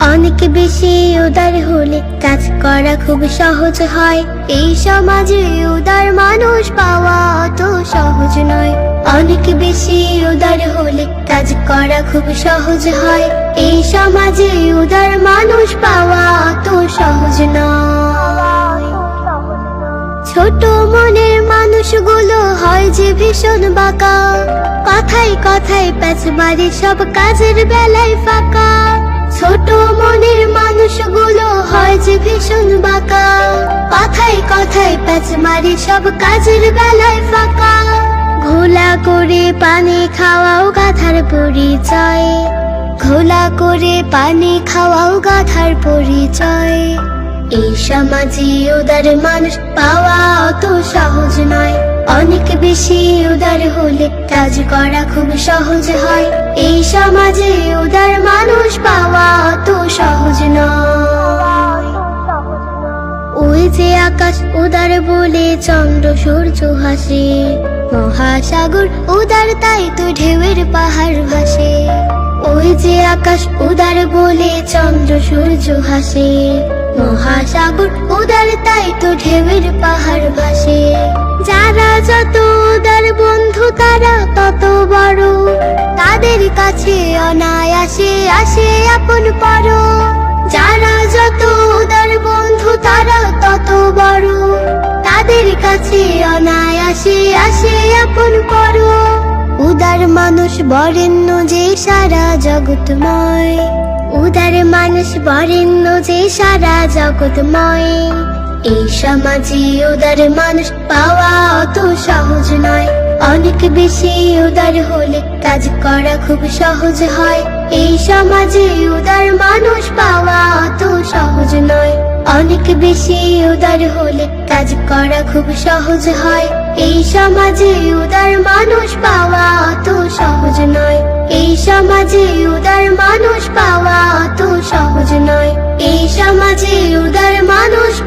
অনেক বেশি উদার হলে কাজ করা খুব সহজ হয়। এই সমাজে উদার মানুষ পাওয়া অত সহজ নয়। অনেক বেশি উদার হলে কাজ করা খুব সহজ হয়। এই সমাজে উদার মানুষ পাওয়া অত সহজ নয়। ছোট মনের মানুষগুলো হয় যে ভীষণ বাঁকা। কথায় কথায় প্যাচ মারে সব কাজের বেলায় ফাঁকা। ছোট মনের মানুষগুলো হয় যে ভীষণ বাঁকা। কথায় কথায় প্যাচ মারে সব কাজের বেলায় ফাঁকা। ঘোলা করে পানি খাওয়াও গাধার পরিচয়। ঘোলা করে পানি খাওয়াও গাধার পরিচয়। এই সমাজে উদার মানুষ পাওয়া অত সহজ নয়। অনেক বেশি উদার হলে কাজ করা খুব সহজ হয়। এই সমাজে উদার মানুষ সহজ নয় ওই যে আকাশ উদার বলে চন্দ্র, সূর্য, হাসে। মহাসাগর উদার, তাই তো ঢেউয়ের পাহাড় ভাসে। ওই যে আকাশ উদার বলে চন্দ্র, সূর্য, হাসে। মহাসাগর উদার, তাই তো ঢেউয়ের পাহাড় ভাসে। কাছে অনায়াসে আসে আপন পরো যারা যত উদার বন্ধু, তারা তত বড়। তাদের কাছে অনায়াসে আসে আপন করো উদার মানুষ বরেণ্য যে সারা জগৎময়। উদার মানুষ বরেণ্য যে সারা জগৎময়। এই সমাজে উদার মানুষ পাওয়া অত সহজ নয়। অনেক বেশি উদার হলে কাজ করা খুব সহজ হয়। এই সমাজে উদার মানুষ পাওয়া অত সহজ নয়। অনেক বেশি উদার হলে কাজ করা খুব সহজ হয়। এই সমাজে উদার মানুষ পাওয়া অত সহজ নয়। এই সমাজে উদার মানুষ পাওয়া অত সহজ নয়। এই সমাজে উদার মানুষ